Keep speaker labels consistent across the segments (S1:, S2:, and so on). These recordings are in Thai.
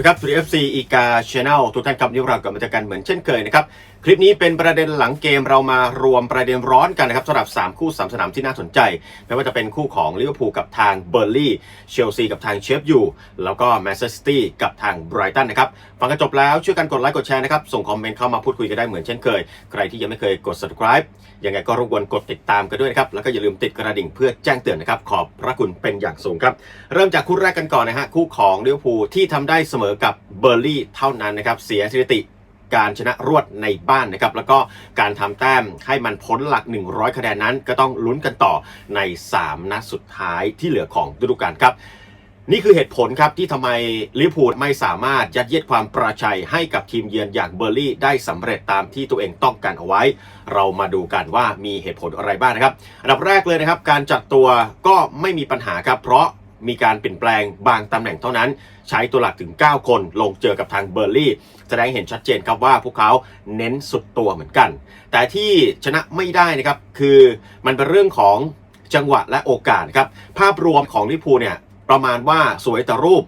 S1: วัสดีครับสวัสดี FC อีกาชาแนลทุกท่านครับนี่เรากลับมาเจอกันเหมือนเช่นเคยนะครับคลิปนี้เป็นประเด็นหลังเกมเรามารวมประเด็นร้อนกันนะครับสำหรับ 3 คู่3สนามที่น่าสนใจ ไม่ว่าจะเป็นคู่ของลิเวอร์พูลกับทางเบอร์ลี่เชลซีกับทางเชฟยูแล้วก็แมนเชสเตอร์ซิตี้กับทางไบรตันนะครับฟังกันจบแล้วช่วยกันกดไลค์กดแชร์นะครับ ส่งคอมเมนต์เข้ามาพูดคุยกันได้เหมือนเช่นเคย ใครที่ยังไม่เคยกด subscribe ยังไงก็รบกวนกดติดตามกันด้วยนะครับแล้วก็อย่าลืมติดกระดิ่งเพื่อแจ้งเตือนนะครับขอบพระคุณเป็นอย่างสูงครับเริ่มจากคู่แรกกันก่อนนะฮะคู่ของลิเวอร์พูลที่ทำได้เสมอกับเบอร์ลี่เท่านั้นนะครับเสียสถิติ การชนะรวดในบ้านนะครับแล้วก็การทำแต้มให้มันพ้นหลัก 100 คะแนนนั้น ก็ต้องลุ้นกันต่อใน 3นัดสุดท้ายที่เหลือของฤดูกาลครับนี่คือเหตุผลครับที่ทำไมลิเวอร์พูลไม่สามารถยัดเยียดความประชัยให้กับทีมเยือนอย่างเบอร์ลี่ได้สำเร็จตามที่ตัวเองต้องการเอาไว้ เรามาดูกันว่ามีเหตุผลอะไรบ้างนะครับ อันดับแรกเลยนะครับ การจัดตัวก็ไม่มีปัญหาครับเพราะ มีการเปลี่ยนแปลงบางตำแหน่งเท่านั้น ใช้ตัวหลักถึง 9 คนลงเจอกับทางเบอร์ลี่แสดงให้เห็นชัดเจนครับว่าพวกเขาเน้นสุดตัวเหมือนกัน แต่ที่ชนะไม่ได้นะครับคือมันเป็นเรื่องของจังหวะและโอกาสครับภาพรวมของลิพูเนี่ยประมาณว่าสวยแต่รูป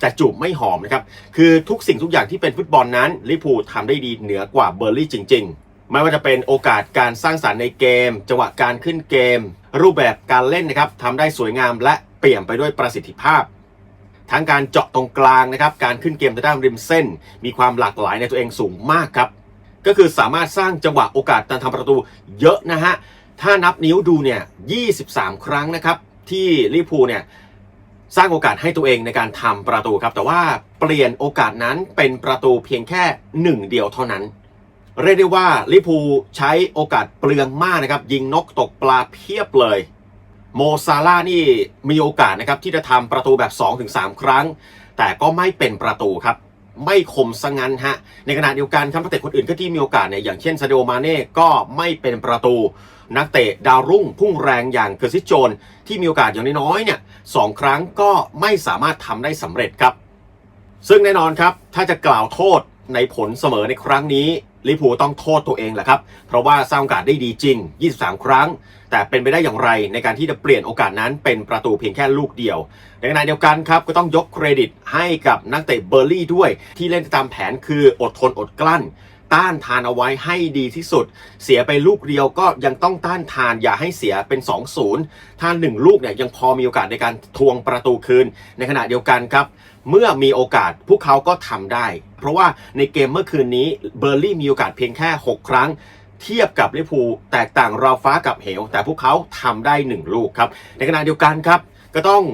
S1: แต่จูบไม่หอมนะครับ คือทุกสิ่งทุกอย่างที่เป็นฟุตบอลนั้นลิพูทำได้ดีเหนือกว่าเบอร์ลี่จริง ๆ ไม่ว่าจะเป็นโอกาสการสร้างสารรค์ในเกม จังหวะการขึ้นเกม รูปแบบการเล่นนะครับทำได้สวยงามและ ปลี่ยนไปด้วยประสิทธิภาพ ทั้งการเจาะตรงกลางนะครับ การขึ้นเกมทางด้านริมเส้น มีความหลากหลายในตัวเองสูงมากครับ ก็คือสามารถสร้างจังหวะโอกาสการทำประตูเยอะนะฮะ ถ้านับนิ้วดูเนี่ย 23 ครั้งนะครับ ที่ลิพูเนี่ยสร้างโอกาสให้ตัวเองในการทำประตูครับ แต่ว่าเปลี่ยนโอกาสนั้นเป็นประตูเพียงแค่หนึ่งเดียวเท่านั้น เรียกได้ว่าลิพูใช้โอกาสเปลืองมากนะครับ ยิงนกตกปลาเพียบเลย โมซาร่านี่มีโอกาสนะครับที่จะทำประตูแบบ 2-3 ครั้ง แต่ก็ไม่เป็นประตูครับ ไม่คมซะงั้นฮะ ในขณะเดียวกันครับนักเตะคนอื่นก็ที่มีโอกาสเนี่ยอย่างเช่นซาเดโอมาเน่ก็ไม่เป็นประตู นักเตะดาวรุ่งพุ่งแรงอย่างเกอร์ซิโจน ที่มีโอกาสอย่างน้อยๆเนี่ยสองครั้งก็ไม่สามารถทำได้สำเร็จครับ ซึ่งแน่นอนครับถ้าจะกล่าวโทษในผลเสมอในครั้งนี้ ลิเวอร์พูลต้องโทษตัวเองแหละครับ เพราะว่าสร้างโอกาสได้ดีจริง 23 ครั้ง แต่เป็นไปได้อย่างไรในการที่จะเปลี่ยนโอกาสนั้นเป็นประตูเพียงแค่ลูกเดียว ในขณะเดียวกันครับก็ต้องยกเครดิตให้กับนักเตะเบอร์ลี่ด้วย ที่เล่นตามแผนคืออดทนอดกลั้น ต้านทานเอาไว้ให้ดีที่สุด เสียไปลูกเดียวก็ยังต้องต้านทานอย่าให้เสียเป็น 2-0ถ้า1ลูกเนี่ยยังพอมีโอกาสในการทวงประตูคืน ในขณะเดียวกันครับ เมื่อมีโอกาสพวกเขาก็ทำได้ เพราะว่าในเกมเมื่อคืนนี้เบอร์ลี่มีโอกาสเพียงแค่ 6 ครั้ง เทียบกับลิพูแตกต่างราวฟ้ากับเหว แต่พวกเขาทำได้ 1 ลูกครับ ในขณะเดียวกันครับ ก็ต้อง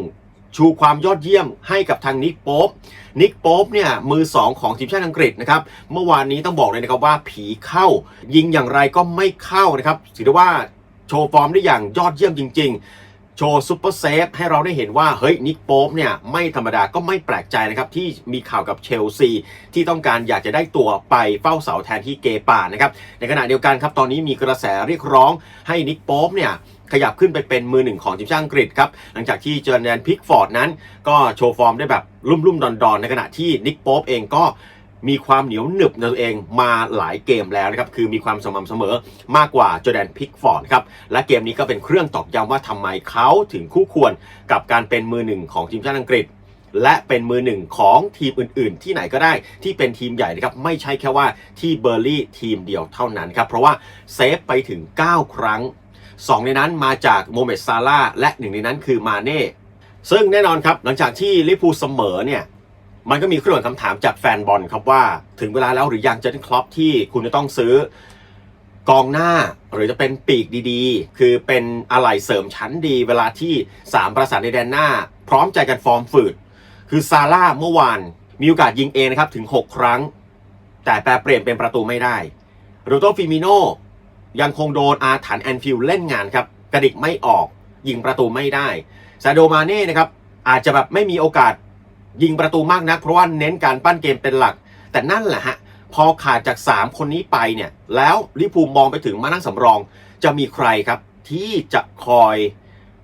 S1: ชูความยอดเยี่ยมให้กับทางนิกโป๊ปนิกโป๊ปเนี่ยมือ 2 ของทีมชาติอังกฤษนะครับ เมื่อวานนี้ต้องบอกเลยนะครับว่าผีเข้า ยิงอย่างไรก็ไม่เข้านะครับถือได้ว่าโชว์ฟอร์มได้อย่างยอดเยี่ยมจริง ๆ โชว์ซูเปอร์เซฟให้เราได้เห็นว่า เฮ้ย นิกโป๊ปเนี่ยไม่ธรรมดาก็ไม่แปลกใจนะครับ ที่มีข่าวกับเชลซี ที่ต้องการอยากจะได้ตัวไปเฝ้าเสาแทนที่เกปานะครับ ในขณะเดียวกันครับ ตอนนี้มีกระแสเรียกร้องให้นิกโป๊ปเนี่ยขยับขึ้นไปเป็นมือหนึ่งของทีมชาติอังกฤษครับ หลังจากที่เจอร์แดนพิกฟอร์ดนั้น ก็โชว์ฟอร์มได้แบบลุ่มๆดอนๆ ในขณะที่นิกโป๊ปเองก็ มีความเหนียวหนึบในตัวเองมาหลายเกมแล้วนะครับ คือมีความสม่ำเสมอมากกว่าจอแดนพิกฟอร์ดครับ และเกมนี้ก็เป็นเครื่องตอกย้ำว่าทำไมเขาถึงคู่ควรกับการเป็นมือหนึ่งของทีมชาติอังกฤษ และเป็นมือหนึ่งของทีมอื่น ๆ ที่ไหนก็ได้ที่เป็นทีมใหญ่นะครับ ไม่ใช่แค่ว่าที่เบอร์ลี่ทีมเดียวเท่านั้นครับ เพราะว่าเซฟไปถึง 9 ครั้ง 2 ในนั้นมาจากโมเมดซาร่าและหนึ่งในนั้นคือมาเน่ซึ่งแน่นอนครับหลังจากที่ลิเวอร์พูเสมอเนี่ย มันก็มีเครื่องคำถามจากแฟนบอลครับว่าถึงเวลาแล้วหรือยังเจอร์เกนคล็อปที่คุณจะต้องซื้อกองหน้าหรือจะเป็นปีกดีๆ คือเป็นอะไหล่เสริมชั้นดี เวลาที่ 3 ประสานในแดนหน้า พร้อมใจกันฟอร์มฝืด คือซาร่าเมื่อวาน มีโอกาสยิงเองนะครับ ถึง 6 ครั้ง แต่แปลเปลี่ยนเป็นประตูไม่ได้โรโตฟิมิโนยังคงโดนอาถรรพ์แอนฟิลเล่นงานครับ กระดิกไม่ออกยิงประตูไม่ได้ซาโดมาเน่นะครับอาจจะแบบไม่มีโอกาส ยิงประตูมากนักเพราะว่าเน้นการปั้นเกมเป็นหลัก แต่นั่นแหละฮะพอขาดจาก 3 คนนี้ไปเนี่ยแล้วลิเวอร์พูลมองไปถึงมานั่งสำรอง จะมีใครครับที่จะคอย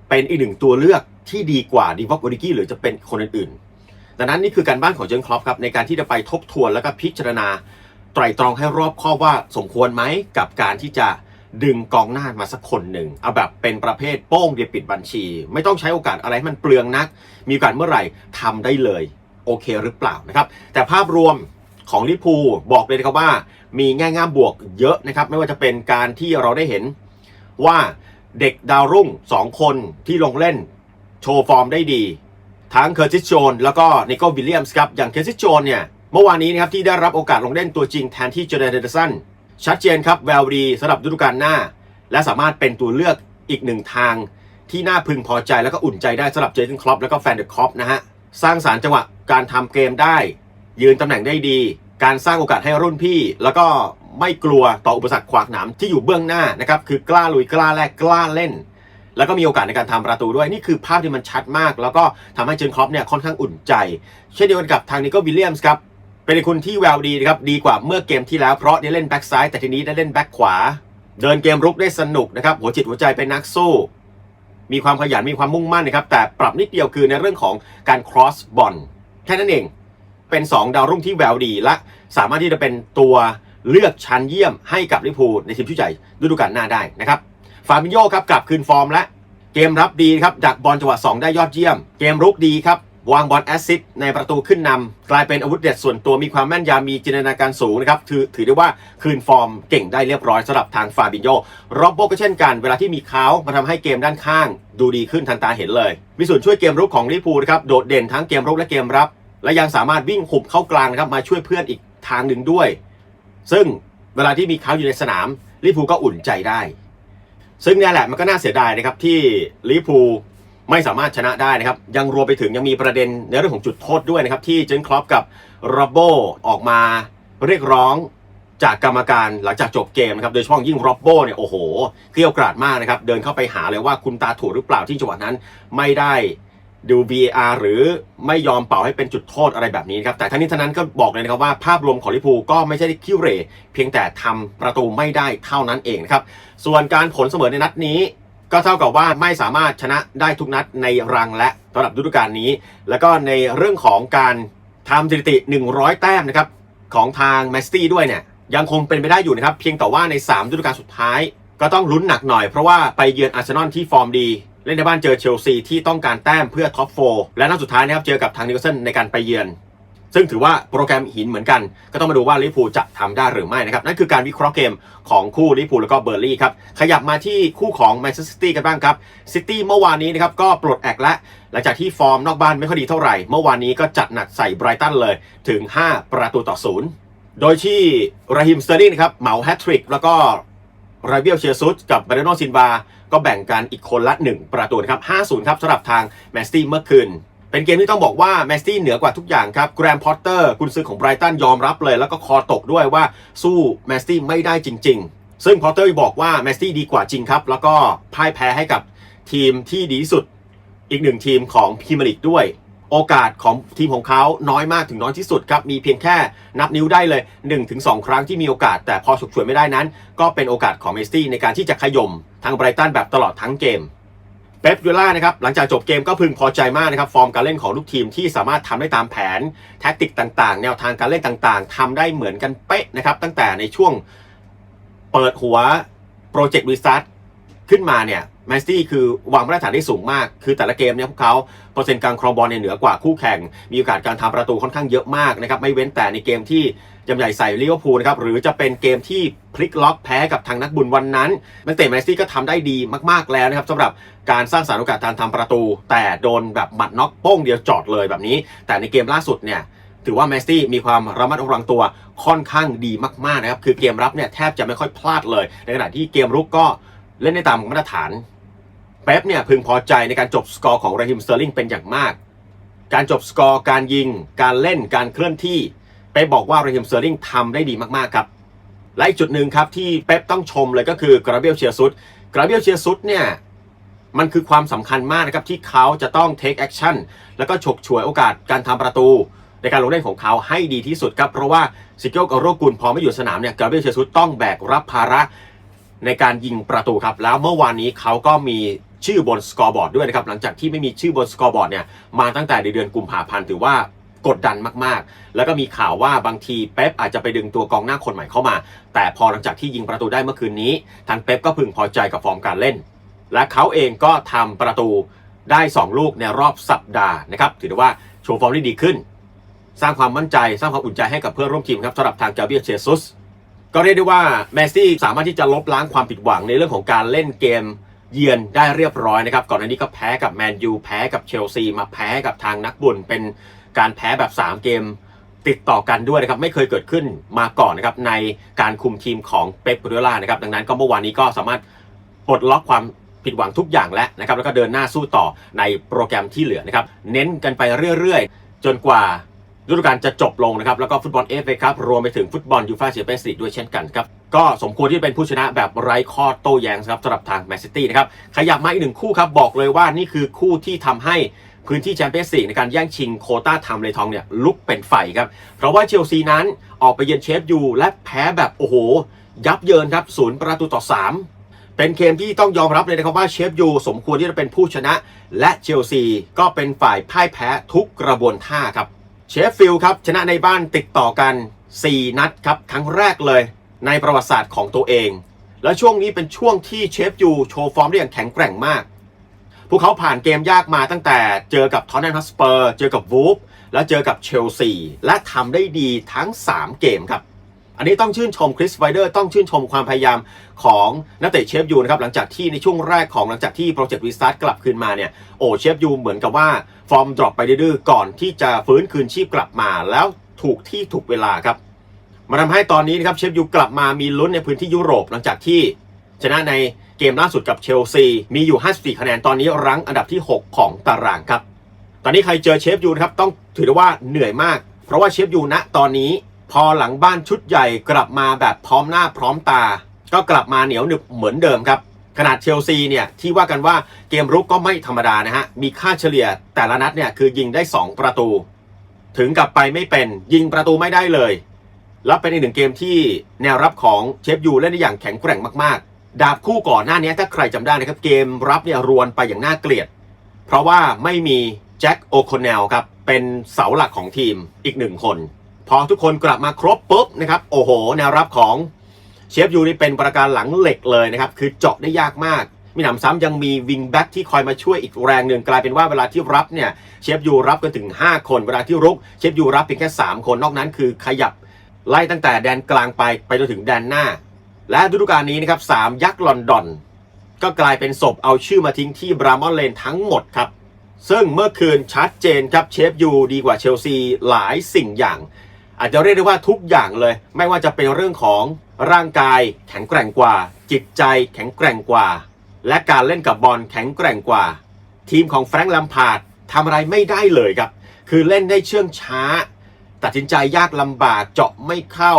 S1: เป็นอีกหนึ่งตัวเลือกที่ดีกว่าดีวอกโอริกี้หรือจะเป็นคนอื่นๆ ดังนั้นนี่คือการบ้านของเจนครอปครับในการที่จะไปทบทวนแล้วก็พิจารณาไตรตรองให้รอบคอบว่าสมควรไหมกับการที่จะ ดึงกองหน้ามาสักคนหนึ่งเอาแบบเป็นประเภทโป้งเดียปิดบัญชี ไม่ต้องใช้โอกาสอะไรให้มันเปลืองนัก มีโอกาสเมื่อไหร่ทำได้เลยโอเคหรือเปล่านะครับ แต่ภาพรวมของลิเวอร์พูบอกเลยนะครับว่า มีแง่งามบวกเยอะนะครับ ไม่ว่าจะเป็นการที่เราได้เห็นว่าเด็กดาวรุ่ง 2 คนที่ลงเล่นโชว์ฟอร์มได้ดี ทั้งเคอร์ติสโจนแล้วก็นิโก้วิลเลียมส์ครับอย่างเคอร์ติสโจนเนี่ยเมื่อวานนี้นะครับที่ได้รับโอกาสลงเล่นตัวจริงแทนที่เจเดนเดอร์สัน ชัดเจนครับแววดีสำหรับฤดูกาลหน้า และสามารถเป็นตัวเลือกอีกหนึ่งทาง ที่น่าพึงพอใจแล้วก็อุ่นใจได้สำหรับเจอร์เกนคล็อปแล้วก็แฟนเดอร์คล็อปนะฮะสร้างสารรจังหวะการทำเกมได้ ยืนตำแหน่งได้ดี การสร้างโอกาสให้รุ่นพี่ แล้วก็ไม่กลัวต่ออุปสรรคขวากหนามที่อยู่เบื้องหน้านะครับคือกล้าลุยกล้าแลกกล้าเล่น แล้วก็มีโอกาสในการทำประตูด้วยนี่คือภาพที่มันชัดมาก แล้วก็ทำให้เจนคล็อปเนี่ยค่อนข้างอุ่นใจ เช่นเดียวกันกับทางนิโก้วิลเลียมส์ครับ เป็นคนที่แววดีนะครับดีกว่าเมื่อเกมที่แล้วเพราะได้เล่นแบ็กซ้ายแต่ทีนี้ได้เล่นแบ็กขวา เดินเกมรุกได้สนุกนะครับหัวจิตหัวใจเป็นนักสู้ มีความขยันมีความมุ่งมั่นนะครับแต่ปรับนิดเดียวคือในเรื่องของการ cross บอลแค่นั้นเองเป็น 2 ดาวรุ่งที่แววดีและสามารถที่จะเป็นตัวเลือกชั้นเยี่ยมให้กับลิพูในทีมชุดใหญ่ฤดูกาลหน้าได้นะครับฟาบิโยครับกลับคืนฟอร์มและเกมรับดีครับดักบอลจังหวะ2ได้ยอดเยี่ยม เกมรุกดีครับ วางบอลแอสซิสในประตูขึ้นนำกลายเป็นอาวุธเด็ดส่วนตัวมีความแม่นยำมีจินตนาการสูงนะครับถือถือได้ว่าคืนฟอร์มเก่งได้เรียบร้อยสำหรับทางฟาบิโยโรบโบก็เช่นกัน เวลาที่มีเขามาทำให้เกมด้านข้าง ดูดีขึ้นทันตาเห็นเลย มีส่วนช่วยเกมรุกของลิพูนะครับโดดเด่นทั้งเกมรุกและเกมรับ และยังสามารถวิ่งหุบเข้ากลางนะครับมาช่วยเพื่อนอีกทางหนึ่งด้วย ซึ่งเวลาที่มีเขาอยู่ในสนามลิพูก็อุ่นใจได้ ซึ่งนี่แหละมันก็น่าเสียดายนะครับที่ลิพู ไม่สามารถชนะได้นะครับ ยังรวมไปถึงยังมีประเด็นในเรื่องของจุดโทษด้วยนะครับ ที่เจนคลอปกับโรบโบออกมาเรียกร้องจากกรรมการหลังจากจบเกมนะครับ โดยเฉพาะยิ่งโรบโบเนี่ยโอ้โหเกรี้ยวกราดมากนะครับ เดินเข้าไปหาเลยว่าคุณตาถูกหรือเปล่าที่จังหวะนั้นไม่ได้ดู VAR หรือไม่ยอมเป่าให้เป็นจุดโทษอะไรแบบนี้ครับ แต่ทั้งนี้ทั้งนั้นก็บอกเลยนะครับว่าภาพรวมของลิพูก็ไม่ใช่คิวเรเพียงแต่ทำประตูไม่ได้เท่านั้นเองนะครับ ส่วนการผลเสมอในนัดนี้ ก็เท่ากับว่าไม่สามารถชนะได้ทุกนัดในรังและสำหรับฤดูกาลนี้ แล้วก็ในเรื่องของการทำสถิติ 100 แต้มนะครับของทางแมสตี้ด้วยเนี่ยยังคงเป็นไปได้อยู่นะครับ เพียงแต่ว่าใน3ฤดูกาลสุดท้าย ก็ต้องลุ้นหนักหน่อย เพราะว่าไปเยือนอาร์เซนอลที่ฟอร์มดี เล่นในบ้านเจอเชลซีที่ต้องการแต้มเพื่อท็อปโฟและนัดสุดท้ายนะครับเจอกับทางนิวคาสเซิลในการไปเยือน ซึ่งถือว่าโปรแกรมหินเหมือนกัน ก็ต้องมาดูว่าลิเวอร์พูจะทำได้หรือไม่นะครับ นั่นคือการวิเคราะห์เกมของคู่ลิเวอร์พูแล้วก็เบอร์ลี่ครับ ขยับมาที่คู่ของแมนเชสเตอร์ซิตี้กันบ้างครับซิตี้เมื่อวานนี้นะครับก็ปลดแอกและหลังจากที่ฟอร์มนอกบ้านไม่ค่อยดีเท่าไหร่ เมื่อวานนี้ก็จัดหนักใส่ไบรตันเลยถึง 5 ประตูต่อศูนย์โดยที่ราฮิมสเตอร์ลิงครับเหมาแฮตทริกแล้วก็ไรเบียลเชียร์ซุสกับบร์โนซินวาก็แบ่งกันอีกคนละ 1 ประตูนะครับ 5-0 ครับสำหรับทางแมสตี้เมื่อคืน เป็นเกมที่ต้องบอกว่าแมสตี้เหนือกว่าทุกอย่างครับแกรมพอตเตอร์กุนซือของไบรตันยอมรับเลย แล้วก็คอตกด้วยว่าสู้แมสตี้ไม่ได้จริง ๆ ซึ่งพอตเตอร์บอกว่าแมสตี้ดีกว่าจริงครับ แล้วก็พ่ายแพ้ให้กับทีมที่ดีที่สุดอีกหนึ่งทีมของพรีเมียร์ลีกด้วย โอกาสของทีมของเขาน้อยมากถึงน้อยที่สุดครับ มีเพียงแค่นับนิ้วได้เลย 1-2 ครั้งที่มีโอกาส แต่พอฉุกฉวยไม่ได้นั้น ก็เป็นโอกาสของเมสซี่ในการที่จะขย่มทางไบรตันแบบตลอดทั้งเกม เป๊ปยูล่านะครับหลังจากจบเกมก็พึงพอใจมากนะครับฟอร์มการเล่นของลูกทีมที่สามารถทำได้ตามแผนแท็กติกต่างๆ แนวทางการเล่นต่างๆทำได้เหมือนกันเป๊ะนะครับตั้งแต่ในช่วงเปิดหัวโปรเจกต์รีสตาร์ทขึ้นมาเนี่ยแมนซิตี้คือวางมาตรฐานได้สูงมาก คือแต่ละเกมเนี่ยพวกเขาเปอร์เซ็นต์การครองบอลเนี่ยเหนือกว่าคู่แข่ง มีโอกาสการทำประตูค่อนข้างเยอะมากนะครับไม่เว้นแต่ในเกมที่ ยำใหญ่ใส่ลิเวอร์พูลนะครับหรือจะเป็นเกมที่พลิกล็อกแพ้กับทางนักบุญวันนั้นนักเตะแมนซิตี้ก็ทำได้ดีมากๆแล้วนะครับสำหรับการสร้างสรรโอกาสการทำประตู แต่โดนแบบหมัดน็อกโป้งเดียวจอดเลยแบบนี้ แต่ในเกมล่าสุดเนี่ยถือว่าแมสตี้มีความระมัดระวังตัวค่อนข้างดีมากๆนะครับคือเกมรับเนี่ยแทบจะไม่ค่อยพลาดเลย ในขณะที่เกมรุกก็เล่นได้ตามมาตรฐานเป๊ปเนี่ยพึงพอใจในการจบสกอร์ของราฮิมสเตอร์ลิงเป็นอย่างมาก การจบสกอร์การยิง การเล่นการเคลื่อนที่ ป๊ปบอกว่าราฮิมเตอร์ลิงทำได้ดีมากๆครับและอีกจุดหนึ่งครับที่เป๊ปต้องชมเลยก็คือกราเบียลเชียซุดกราเบียลเชียซุดเนี่ยมันคือความสำคัญมากนะครับที่เขาจะต้อง take action แล้วก็ฉกฉวยโอกาสการทำประตู ในการลงเล่นของเขาให้ดีที่สุดครับ เพราะว่าซิเกิลกับโรกุลพอไม่อยู่สนามเนี่ยกราเบียลเชียซุสต้องแบกรับภาระในการยิงประตูครับ แล้วเมื่อวานนี้เขาก็มีชื่อบนสกอร์บอร์ดด้วยนะครับหลังจากที่ไม่มีชื่อบนสกอร์บอร์ดเนี่ยมาตั้งแต่เดือนกุมภาพันธ์ถือว่า กดดันมากๆ แล้วก็มีข่าวว่าบางทีเป๊ปอาจจะไปดึงตัวกองหน้าคนใหม่เข้ามา แต่พอหลังจากที่ยิงประตูได้เมื่อคืนนี้ ทางเป๊ปก็พึงพอใจกับฟอร์มการเล่น และเขาเองก็ทำประตูได้ 2 ลูกในรอบสัปดาห์นะครับถือได้ว่าโชว์ฟอร์มได้ดีขึ้น สร้างความมั่นใจสร้างความอุ่นใจให้กับเพื่อนร่วมทีมครับสำหรับทางกาเบียเชซุสก็เรียกได้ว่าแมสซี่สามารถที่จะลบล้างความผิดหวังในเรื่องของการเล่นเกมเยือนได้เรียบร้อยนะครับ ก่อนหน้านี้ก็แพ้กับแมนยูแพ้กับเชลซีมาแพ้กับทางนักบุญเป็น การแพ้แบบ 3 เกมติดต่อกันด้วยนะครับไม่เคยเกิดขึ้นมาก่อนนะครับในการคุมทีมของเป๊ปกวาร์ดิโอลานะครับดังนั้นก็เมื่อวานนี้ก็สามารถปลดล็อกความผิดหวังทุกอย่างแล้วนะครับแล้วก็เดินหน้าสู้ต่อในโปรแกรมที่เหลือนะครับเน้นกันไปเรื่อยๆ จนกว่าฤดูกาลจะจบลงนะครับแล้วก็ฟุตบอลเอฟเอครับรวมไปถึงฟุตบอลยูฟ่าแชมเปี้ยนส์ลีกด้วยเช่นกันครับก็สมควรที่จะเป็นผู้ชนะแบบไร้ข้อโต้แย้งครับสำหรับทางแมนซิตี้นะครับขยับมาอีกหนึ่งคู่ครับบอกเลยว่านี่คือคู่ที่ทำให้ พื้นที่แชมเปี้ยนส์ลีกในการแย่งชิงโคต้าทำเลทองเนี่ยลุกเป็นไฟครับ เพราะว่าเชลซีนั้นออกไปเยือนเชฟยูและแพ้แบบโอ้โห ยับเยินครับศูนย์ประตูต่อ 3 เป็นเกมที่ต้องยอมรับเลยนะครับว่าเชฟยูสมควรที่จะเป็นผู้ชนะ และเชลซีก็เป็นฝ่ายพ่ายแพ้ทุกกระบวนท่าครับเชฟฟิลด์ครับชนะในบ้านติดต่อกัน 4 นัดครับครั้งแรกเลย ในประวัติศาสตร์ของตัวเอง และช่วงนี้เป็นช่วงที่เชฟยูโชว์ฟอร์มได้อย่างแข็งแกร่งมาก พวกเขาผ่านเกมยากมาตั้งแต่เจอกับทอนแนมฮัสเปอร์เจอกับวูฟและเจอกับเชลซีและทำได้ดีทั้ง 3 เกมครับ อันนี้ต้องชื่นชมคริสไวเดอร์ต้องชื่นชมความพยายามของนักเตะเชฟยูนะครับหลังจากที่ในช่วงแรกของหลังจากที่โปรเจกต์รีสตาร์ทกลับคืนมาเนี่ยโอ้เชฟยูเหมือนกับว่าฟอร์มดรอปไปดื้อๆก่อนที่จะฟื้นคืนชีพกลับมาแล้วถูกที่ถูกเวลาครับมันทำให้ตอนนี้นะครับเชฟยูกลับมามีลุ้นในพื้นที่ยุโรปหลังจากที่ชนะใน เกมล่าสุดกับเชลซี มีอยู่ 54 คะแนนตอนนี้รั้งอันดับที่ 6 ของตารางครับ ตอนนี้ใครเจอเชฟยูนะครับต้องถือว่าเหนื่อยมาก เพราะว่าเชฟยูณตอนนี้ พอหลังบ้านชุดใหญ่กลับมาแบบพร้อมหน้าพร้อมตา ก็กลับมาเหนียวหนึบเหมือนเดิมครับขนาดเชลซีเนี่ยที่ว่ากันว่าเกมรุกก็ไม่ธรรมดานะฮะ มีค่าเฉลี่ยแต่ละนัดเนี่ยคือยิงได้ 2 ประตู ถึงกับไปไม่เป็นยิงประตูไม่ได้เลย แล้วเป็นอีกหนึ่งเกมที่แนวรับของเชฟยูเล่นได้อย่างแข็งแกร่งมากๆ ดาบคู่ก่อนหน้านี้ถ้าใครจำได้นะครับเกมรับเนี่ยรวนไปอย่างน่าเกลียด เพราะว่าไม่มีแจ็คโอคอนเนลครับเป็นเสาหลักของทีมอีกหนึ่งคน พอทุกคนกลับมาครบปุ๊บนะครับโอ้โห แนวรับของเชฟยูนี่เป็นประการหลังเหล็กเลยนะครับ คือเจาะได้ยากมาก มีหนำซ้ำยังมีวิงแบ็กที่คอยมาช่วยอีกแรงหนึ่งกลายเป็นว่าเวลาที่รับเนี่ยเชฟยูรับกันถึง 5 คน เวลาที่รุกเชฟยูรับเพียงแค่ 3 คนนอกนั้นคือขยับไล่ตั้งแต่แดนกลางไปไปจนถึงแดนหน้า และฤดูกาลนี้นะครับสามยักษ์ลอนดอน ก็กลายเป็นศพเอาชื่อมาทิ้งที่บรามอนเลนทั้งหมดครับ ซึ่งเมื่อคืนชัดเจนครับเชฟยูดีกว่าเชลซีหลายสิ่งอย่าง อาจจะเรียกได้ว่าทุกอย่างเลย ไม่ว่าจะเป็นเรื่องของร่างกายแข็งแกร่งกว่า จิตใจแข็งแกร่งกว่า และการเล่นกับบอลแข็งแกร่งกว่า ทีมของแฟรงค์แลมพาร์ดทำอะไรไม่ได้เลยครับ คือเล่นได้เชื่องช้า ตัดสินใจยากลำบากเจาะไม่เข้า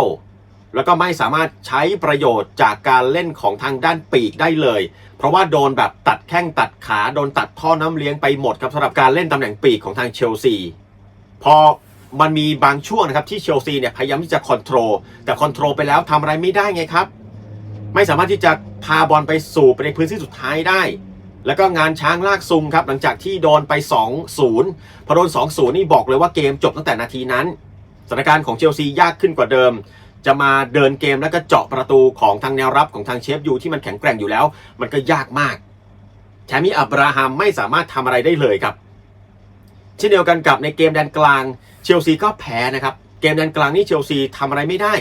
S1: แล้วก็ไม่สามารถใช้ประโยชน์จากการเล่นของทางด้านปีกได้เลย เพราะว่าโดนแบบตัดแข้งตัดขา โดนตัดท่อน้ำเลี้ยงไปหมดครับสำหรับการเล่นตำแหน่งปีกของทางเชลซี พอมันมีบางช่วงนะครับที่เชลซีเนี่ยพยายามที่จะคอนโทรลแต่คอนโทรลไปแล้วทำอะไรไม่ได้ไงครับ ไม่สามารถที่จะพาบอลไปสู่ไปในพื้นที่สุดท้ายได้ แล้วก็งานช้างลากซุงครับหลังจากที่โดนไป 2-0พอโดน 2-0 นี่บอกเลยว่าเกมจบตั้งแต่นาทีนั้นสถานการณ์ของเชลซียากขึ้นกว่าเดิม จะมาเดินเกมแล้วก็เจาะประตูของทางแนวรับของทางเชฟยูที่มันแข็งแกร่งอยู่แล้ว มันก็ยากมากแถมมีอับราฮัมไม่สามารถทำอะไรได้เลยครับ เช่นเดียวกันกับในเกมแดนกลางเชลซีก็แพ้นะครับ เกมแดนกลางนี่เชลซีทำอะไรไม่ได้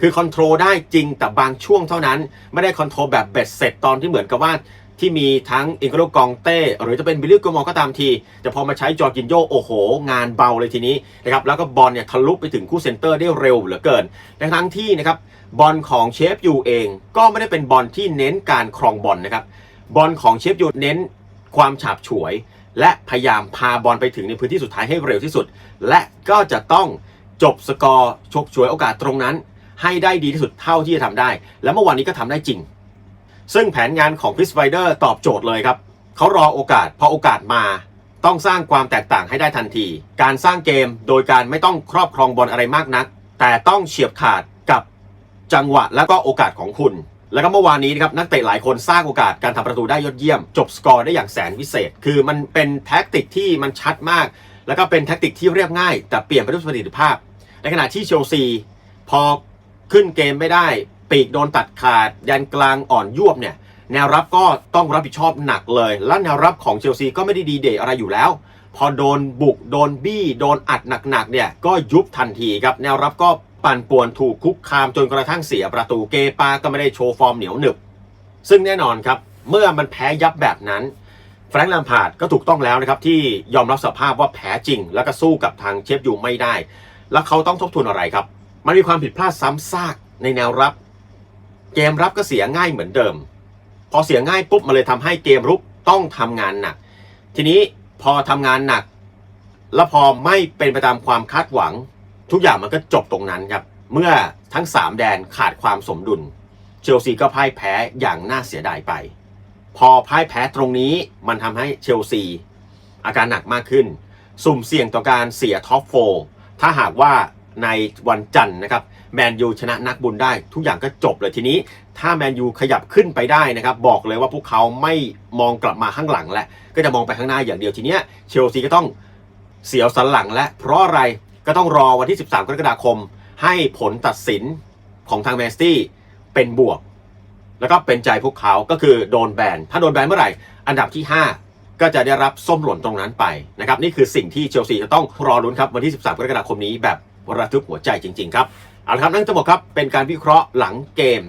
S1: คือคอนโทรลได้จริงแต่บางช่วงเท่านั้น ไม่ได้คอนโทรลแบบเบ็ดเสร็จตอนที่เหมือนกับว่า ที่มีทั้งอิงโกโลกองเต้ หรือจะเป็นบิลลี่โกมอก็ตามที แต่พอมาใช้จอร์กินโยโอ้โห งานเบาเลยทีนี้นะครับแล้วก็บอลเนี่ยทะลุไปถึงคู่เซนเตอร์ได้เร็วเหลือเกินทั้งที่นะครับบอลของเชฟยูเองก็ไม่ได้เป็นบอลที่เน้นการครองบอลนะครับบอลของเชฟยูเน้นความฉาบฉวย และพยายามพาบอลไปถึงในพื้นที่สุดท้ายให้เร็วที่สุด และก็จะต้องจบสกอร์ฉกฉวยโอกาสตรงนั้น ให้ได้ดีที่สุดเท่าที่จะทำได้ และเมื่อวานนี้ก็ทำได้จริง ซึ่งแผนงานของคริสไวเดอร์ตอบโจทย์เลยครับ เขารอโอกาสพอโอกาสมา ต้องสร้างความแตกต่างให้ได้ทันที การสร้างเกมโดยการไม่ต้องครอบครองบอลอะไรมากนัก แต่ต้องเฉียบขาดกับจังหวะและก็โอกาสของคุณ แล้วก็เมื่อวานนี้นะครับนักเตะหลายคนสร้างโอกาสการทำประตูได้ยอดเยี่ยม จบสกอร์ได้อย่างแสนวิเศษ คือมันเป็นแท็กติกที่มันชัดมาก แล้วก็เป็นแท็กติกที่เรียบง่าย แต่เปลี่ยนไปด้วยประสิทธิภาพ ในขณะที่เชลซีพอขึ้นเกมไม่ได้ ปีกโดนตัดขาด ยันกลางอ่อนยวบเนี่ย แนวรับก็ต้องรับผิดชอบหนักเลย และแนวรับของเชลซีก็ไม่ได้ดีเดย์อะไรอยู่แล้ว พอโดนบุกโดนบี้ โดนอัดหนักๆเนี่ยก็ยุบทันทีครับ แนวรับก็ปั่นป่วนถูกคุกคามจนกระทั่งเสียประตูเกปาก็ไม่ได้โชว์ฟอร์มเหนียวหนึบ ซึ่งแน่นอนครับ เมื่อมันแพ้ยับแบบนั้นแฟรงค์แลมพาร์ดก็ถูกต้องแล้วนะครับที่ยอมรับสภาพว่าแพ้จริง แล้วก็สู้กับทางเชฟยูไม่ได้ แล้วเขาต้องทบทวนอะไรครับ มันมีความผิดพลาดซ้ำซากในแนวรับ เกมรับก็เสียง่ายเหมือนเดิม พอเสียง่ายปุ๊บมันเลยทำให้เกมรุกต้องทำงานหนัก ทีนี้พอทำงานหนัก แล้วพอไม่เป็นไปตามความคาดหวัง ทุกอย่างมันก็จบตรงนั้นครับ เมื่อทั้ง 3 แดนขาดความสมดุล เชลซีก็พ่ายแพ้อย่างน่าเสียดายไป พอพ่ายแพ้ตรงนี้มันทำให้เชลซี อาการหนักมากขึ้น สุ่มเสี่ยงต่อการเสียท็อปโฟถ้าหากว่า ในวันจันทร์นะครับแมนยูชนะนักบุญได้ทุกอย่างก็จบเลยทีนี้ ถ้าแมนยูขยับขึ้นไปได้นะครับ บอกเลยว่าพวกเขาไม่มองกลับมาข้างหลังแล้วก็จะมองไปข้างหน้าอย่างเดียวทีเนี้ยเชลซีก็ต้องเสียวสันหลังและเพราะอะไรก็ต้องรอวันที่ 13 กรกฎาคม ให้ผลตัดสินของทางแมนซิตี้เป็นบวก แล้วก็เป็นใจพวกเขาก็คือโดนแบนถ้าโดนแบนเมื่อไหร่ อันดับที่ 5ก็จะได้รับส้มหล่นตรงนั้นไปนะครับ นี่คือสิ่งที่เชลซีจะต้องรอลุ้นครับ วันที่ 13 กรกฎาคมนี้แบบ ระทึกหัวใจจริง ๆ ครับเอาละครับนั่นจะหมดครับเป็นการวิเคราะห์หลังเกม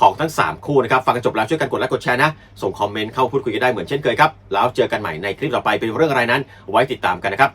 S1: ของทั้ง 3 คู่นะครับ ฟังกันจบแล้วช่วยกันกดไลค์กดแชร์นะ ส่งคอมเมนต์เข้าพูดคุยกันได้เหมือนเช่นเคยครับ แล้วเจอกันใหม่ในคลิปต่อไปเป็นเรื่องอะไรนั้น ไว้ติดตามกันนะครับ